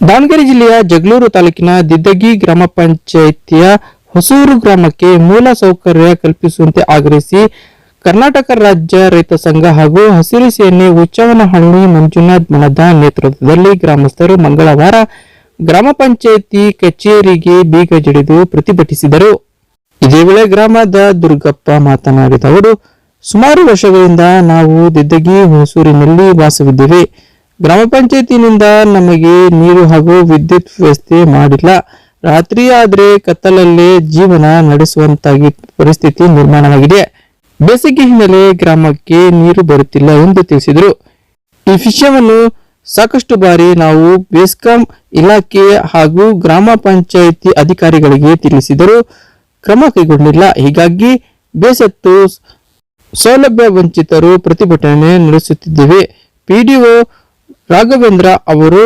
ದಾವಣಗೆರೆ ಜಿಲ್ಲೆಯ ಜಗಳೂರು ತಾಲೂಕಿನ ದಿದ್ದಗಿ ಗ್ರಾಮ ಪಂಚಾಯಿತಿಯ ಹೊಸೂರು ಗ್ರಾಮಕ್ಕೆ ಮೂಲ ಸೌಕರ್ಯ ಕಲ್ಪಿಸುವಂತೆ ಆಗ್ರಹಿಸಿ ಕರ್ನಾಟಕ ರಾಜ್ಯ ರೈತ ಸಂಘ ಹಾಗೂ ಹಸಿರು ಸೇನೆ ಹುಚ್ಚವನಹಳ್ಳಿ ಮಂಜುನಾಥ್ ಮನದ ನೇತೃತ್ವದಲ್ಲಿ ಗ್ರಾಮಸ್ಥರು ಮಂಗಳವಾರ ಗ್ರಾಮ ಪಂಚಾಯಿತಿ ಕಚೇರಿಗೆ ಬೀಗ ಜಡಿದು ಪ್ರತಿಭಟಿಸಿದರು. ಇದೇ ವೇಳೆ ಗ್ರಾಮದ ದುರ್ಗಪ್ಪ ಮಾತನಾಡಿದ ಅವರು, ಸುಮಾರು ವರ್ಷಗಳಿಂದ ನಾವು ದಿದ್ದಗಿ ಹೊಸೂರಿನಲ್ಲಿ ವಾಸವಿದ್ದೇವೆ. ಗ್ರಾಮ ಪಂಚಾಯತಿನಿಂದ ನಮಗೆ ನೀರು ಹಾಗೂ ವಿದ್ಯುತ್ ವ್ಯವಸ್ಥೆ ಮಾಡಿಲ್ಲ. ರಾತ್ರಿ ಆದ್ರೆ ಕತ್ತಲಲ್ಲೇ ಜೀವನ ನಡೆಸುವಂತಾಗಿ ಪರಿಸ್ಥಿತಿ ನಿರ್ಮಾಣವಾಗಿದೆ. ಬೇಸಿಗೆ ಹಿನ್ನೆಲೆ ಗ್ರಾಮಕ್ಕೆ ನೀರು ಬರುತ್ತಿಲ್ಲ ಎಂದು ತಿಳಿಸಿದರು. ಈ ವಿಷಯವನ್ನು ಸಾಕಷ್ಟು ಬಾರಿ ನಾವು ಬೇಸ್ಕಾಂ ಇಲಾಖೆ ಹಾಗೂ ಗ್ರಾಮ ಪಂಚಾಯಿತಿ ಅಧಿಕಾರಿಗಳಿಗೆ ತಿಳಿಸಿದರೂ ಕ್ರಮ ಕೈಗೊಂಡಿಲ್ಲ. ಹೀಗಾಗಿ ಬೇಸತ್ತು ಸೌಲಭ್ಯ ವಂಚಿತರು ಪ್ರತಿಭಟನೆ ನಡೆಸುತ್ತಿದ್ದೇವೆ. ಪಿಡಿಒ ರಾಘವೇಂದ್ರ ಅವರು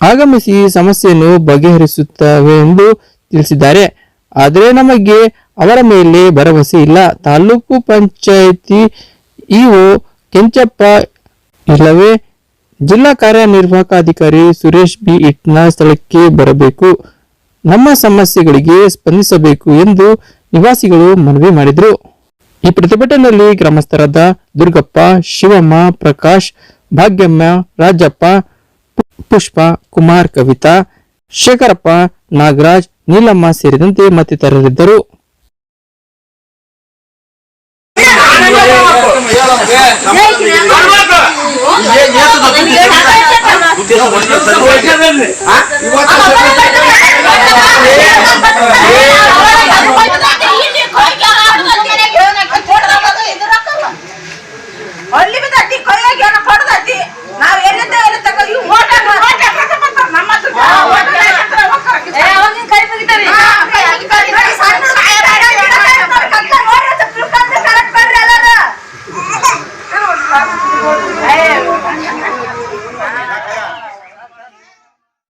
ಆಗಮಿಸಿ ಸಮಸ್ಯೆಯನ್ನು ಬಗೆಹರಿಸುತ್ತವೆ ಎಂದು ತಿಳಿಸಿದ್ದಾರೆ. ಆದರೆ ನಮಗೆ ಅವರ ಮೇಲೆ ಭರವಸೆ ಇಲ್ಲ. ತಾಲೂಕು ಪಂಚಾಯಿತಿ ಇಒ ಕೆಂಚಪ್ಪ ಇಲ್ಲವೇ? ಜಿಲ್ಲಾ ಕಾರ್ಯನಿರ್ವಾಹಕ ಅಧಿಕಾರಿ ಸುರೇಶ್ ಬಿ ಇಟ್ನ ಸ್ಥಳಕ್ಕೆ ಬರಬೇಕು. ನಮ್ಮ ಸಮಸ್ಯೆಗಳಿಗೆ ಸ್ಪಂದಿಸಬೇಕು ಎಂದು ನಿವಾಸಿಗಳು ಮನವಿ ಮಾಡಿದರು. ಈ ಪ್ರತಿಭಟನೆಯಲ್ಲಿ ಗ್ರಾಮಸ್ಥರಾದ ದುರ್ಗಪ್ಪ, ಶಿವಮ್ಮ, ಪ್ರಕಾಶ್ ಭಾಗ್ಯಮ್ಮ ರಾಜಪ್ಪ ಪುಷ್ಪ ಕುಮಾರ್ ಕವಿತಾ ಶೇಖರಪ್ಪ ನಾಗರಾಜ್ ನೀಲಮ್ಮ ಸೇರಿದಂತೆ ಮತ್ತಿತರರಿದ್ದರು ಅಲ್ಲಿ